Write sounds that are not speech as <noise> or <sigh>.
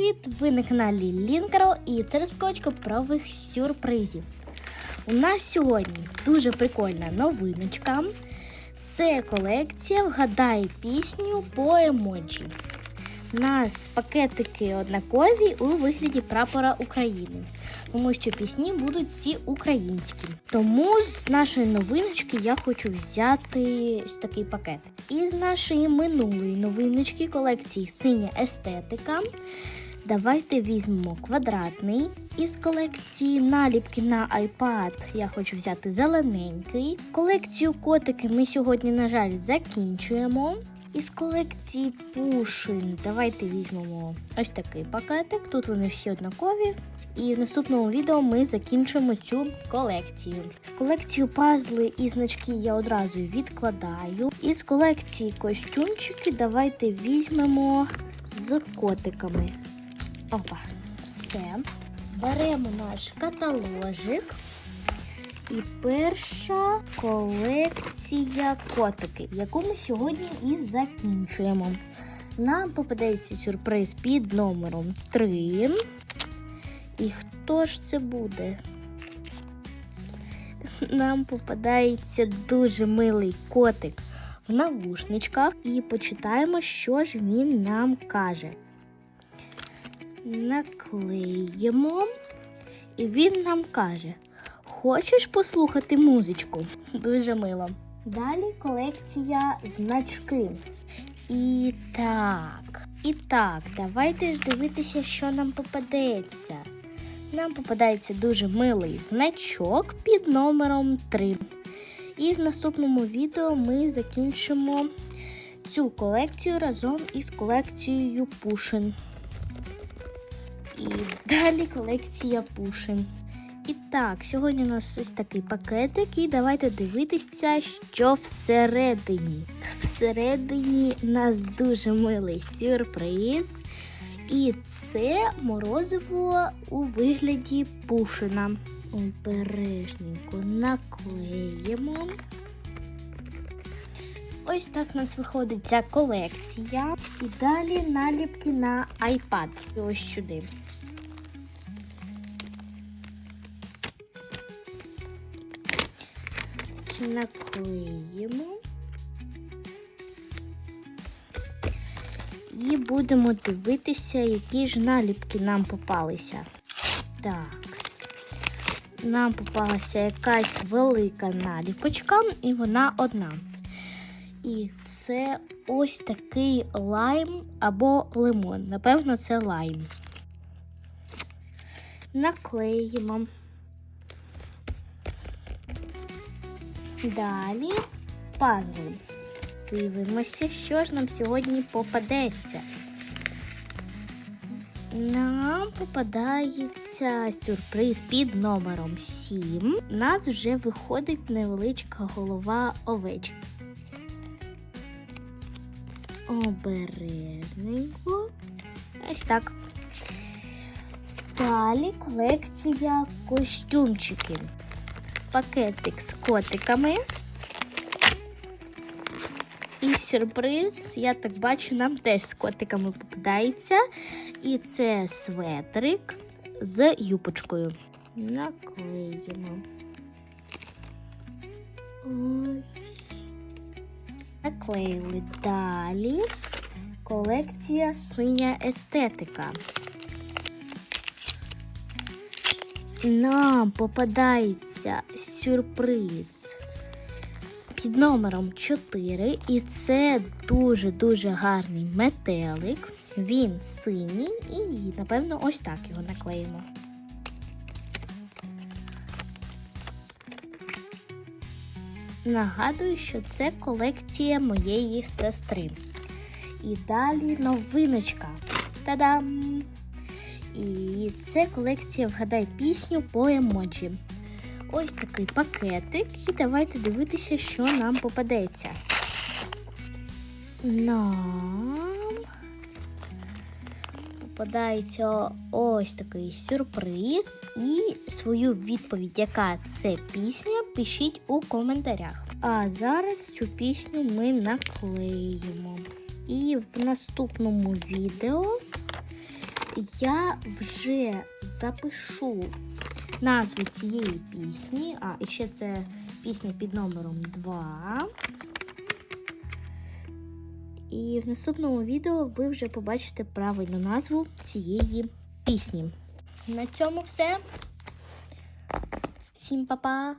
привіт! Ви на каналі Лінкаро і це розпаковочка правих сюрпризів. У нас сьогодні дуже прикольна новиночка. Це колекція Вгадай пісню по емоджі. У нас пакетики однакові у вигляді прапора України, тому що пісні будуть всі українські. Тому з нашої новиночки я хочу взяти такий пакет. І з нашої минулої новиночки колекції Синя естетика. Давайте візьмемо квадратний. Із колекції наліпки на iPad я хочу взяти зелененький. Колекцію котики ми сьогодні, на жаль, закінчуємо. Із колекції Пушин давайте візьмемо ось такий пакетик. Тут вони всі однакові. І в наступному відео ми закінчимо цю колекцію. Колекцію пазли і значки я одразу відкладаю. Із колекції костюмчики давайте візьмемо з котиками. Опа, все. Беремо наш каталожик. І перша колекція котики, яку ми сьогодні і закінчуємо. Нам попадається сюрприз під номером 3. І хто ж це буде? Нам попадається дуже милий котик в навушничках. І почитаємо, що ж він нам каже. Наклеїмо, і він нам каже: Хочеш послухати музичку? <laughs> Дуже мило. Далі колекція значки. І так, і так, давайте ж дивитися, що нам попадеться. Нам попадається дуже милий значок під номером 3. І в наступному відео ми закінчимо цю колекцію разом із колекцією Пушин. І далі колекція Пушин. І так, сьогодні у нас ось такий пакетик, і давайте дивитися, що всередині. Всередині нас дуже милий сюрприз. І це морозиво у вигляді пушина. Обережненько наклеїмо. Ось так у нас виходить ця колекція. І далі наліпки на iPad. І ось сюди. Наклеїмо. І будемо дивитися, які ж наліпки нам попалися. Так. Нам попалася якась велика наліпочка, і вона одна. І це ось такий лайм або лимон. Напевно, це лайм. Наклеїмо. Далі пазли. Дивимося, що ж нам сьогодні попадеться. Нам попадається сюрприз під номером 7. У нас вже виходить невеличка голова овечки. Обережненько. Ось так. Далі колекція костюмчиків. Пакетик з котиками. І сюрприз, я так бачу, нам теж з котиками попадається. І це светрик з юпочкою. Наклеїмо. Наклеїли далі. Колекція синя естетика. Нам попадається сюрприз під номером 4. І це дуже-дуже гарний метелик. Він синій і, напевно, ось так його наклеїмо. Нагадую, що це колекція моєї сестри. І далі новиночка. Та-дам! І це колекція Вгадай пісню по емоджі. Ось такий пакетик. І давайте дивитися, що нам попадеться. Нам попадається ось такий сюрприз. І свою відповідь, яка це пісня, пишіть у коментарях. А зараз цю пісню ми наклеїмо. І в наступному відео я вже запишу назву цієї пісні. А, і ще це пісня під номером 2. І в наступному відео ви вже побачите правильну назву цієї пісні. На цьому все. Всім па-па!